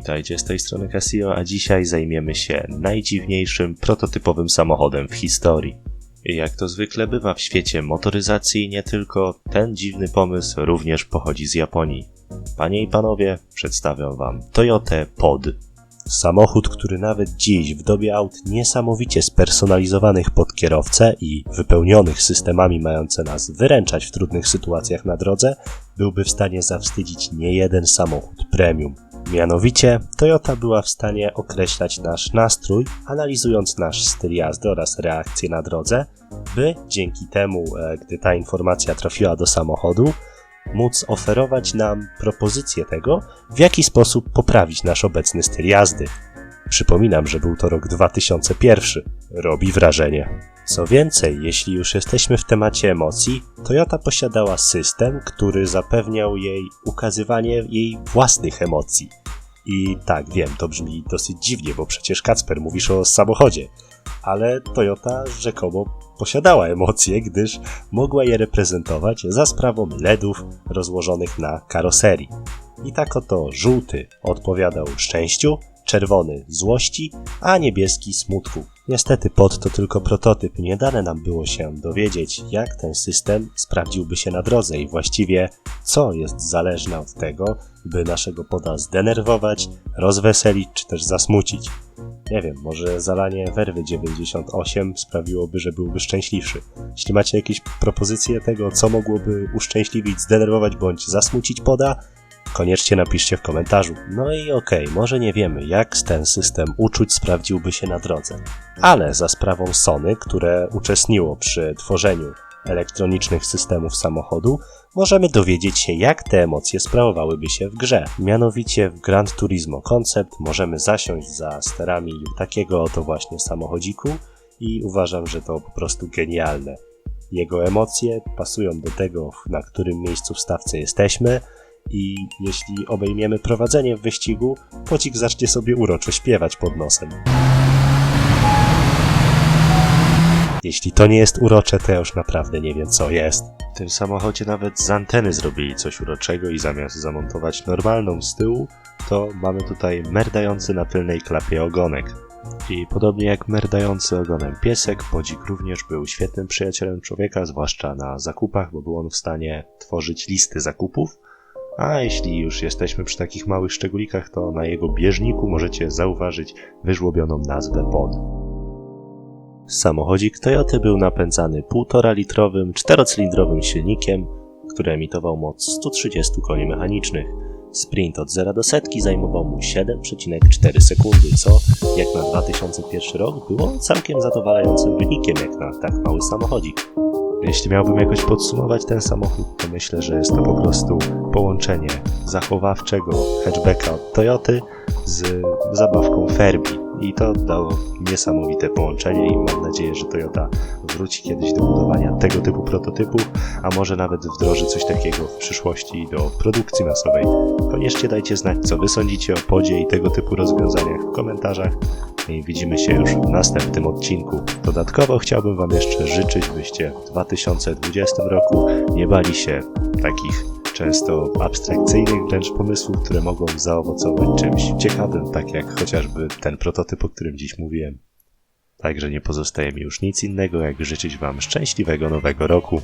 Witajcie z tej strony Casio, a dzisiaj zajmiemy się najdziwniejszym prototypowym samochodem w historii. Jak to zwykle bywa w świecie motoryzacji, nie tylko ten dziwny pomysł również pochodzi z Japonii. Panie i panowie, przedstawiam wam Toyota Pod. Samochód, który nawet dziś, w dobie aut niesamowicie spersonalizowanych pod kierowcę i wypełnionych systemami mające nas wyręczać w trudnych sytuacjach na drodze, byłby w stanie zawstydzić niejeden samochód premium. Mianowicie, Toyota była w stanie określać nasz nastrój, analizując nasz styl jazdy oraz reakcje na drodze, by dzięki temu, e, gdy ta informacja trafiła do samochodu, móc oferować nam propozycję tego, w jaki sposób poprawić nasz obecny styl jazdy. Przypominam, że był to rok 2001. Robi wrażenie. Co więcej, jeśli już jesteśmy w temacie emocji, Toyota posiadała system, który zapewniał jej ukazywanie jej własnych emocji. I tak, wiem, to brzmi dosyć dziwnie, bo przecież Kacper mówisz o samochodzie, ale Toyota rzekomo posiadała emocje, gdyż mogła je reprezentować za sprawą LEDów rozłożonych na karoserii. I tak oto żółty odpowiadał szczęściu, czerwony złości, a niebieski smutku. Niestety pod to tylko prototyp, nie dane nam było się dowiedzieć, jak ten system sprawdziłby się na drodze i właściwie co jest zależne od tego, by naszego poda zdenerwować, rozweselić czy też zasmucić. Nie wiem, może zalanie werwy 98 sprawiłoby, że byłby szczęśliwszy. Jeśli macie jakieś propozycje tego, co mogłoby uszczęśliwić, zdenerwować bądź zasmucić poda, koniecznie napiszcie w komentarzu. No i okej, okay, może nie wiemy, jak ten system uczuć sprawdziłby się na drodze. Ale za sprawą Sony, które uczestniczyło przy tworzeniu elektronicznych systemów samochodu, możemy dowiedzieć się, jak te emocje sprawowałyby się w grze. Mianowicie w Gran Turismo Concept możemy zasiąść za sterami takiego oto właśnie samochodziku i uważam, że to po prostu genialne. Jego emocje pasują do tego, na którym miejscu w stawce jesteśmy, i jeśli obejmiemy prowadzenie w wyścigu, pocik zacznie sobie uroczo śpiewać pod nosem. Jeśli to nie jest urocze, to ja już naprawdę nie wiem co jest. W tym samochodzie nawet z anteny zrobili coś uroczego i zamiast zamontować normalną z tyłu, to mamy tutaj merdający na tylnej klapie ogonek. I podobnie jak merdający ogonem piesek, Podzik również był świetnym przyjacielem człowieka, zwłaszcza na zakupach, bo był on w stanie tworzyć listy zakupów, a jeśli już jesteśmy przy takich małych szczególikach, to na jego bieżniku możecie zauważyć wyżłobioną nazwę POD. Samochodzik Toyota był napędzany 1,5 litrowym, czterocylindrowym silnikiem, który emitował moc 130 koni mechanicznych. Sprint od 0 do setki zajmował mu 7,4 sekundy, co jak na 2001 rok było całkiem zadowalającym wynikiem jak na tak mały samochodzik. Jeśli miałbym jakoś podsumować ten samochód, to myślę, że jest to po prostu połączenie zachowawczego hatchbacka od Toyoty z zabawką Ferbi. I to dało niesamowite połączenie i mam nadzieję, że Toyota wróci kiedyś do budowania tego typu prototypów, a może nawet wdroży coś takiego w przyszłości do produkcji masowej. Koniecznie dajcie znać, co wy sądzicie o podzie i tego typu rozwiązaniach w komentarzach i widzimy się już w następnym odcinku. Dodatkowo chciałbym wam jeszcze życzyć, byście w 2020 roku nie bali się takich często abstrakcyjnych wręcz pomysłów, które mogą zaowocować czymś ciekawym, tak jak chociażby ten prototyp, o którym dziś mówiłem. Także nie pozostaje mi już nic innego, jak życzyć Wam szczęśliwego nowego roku.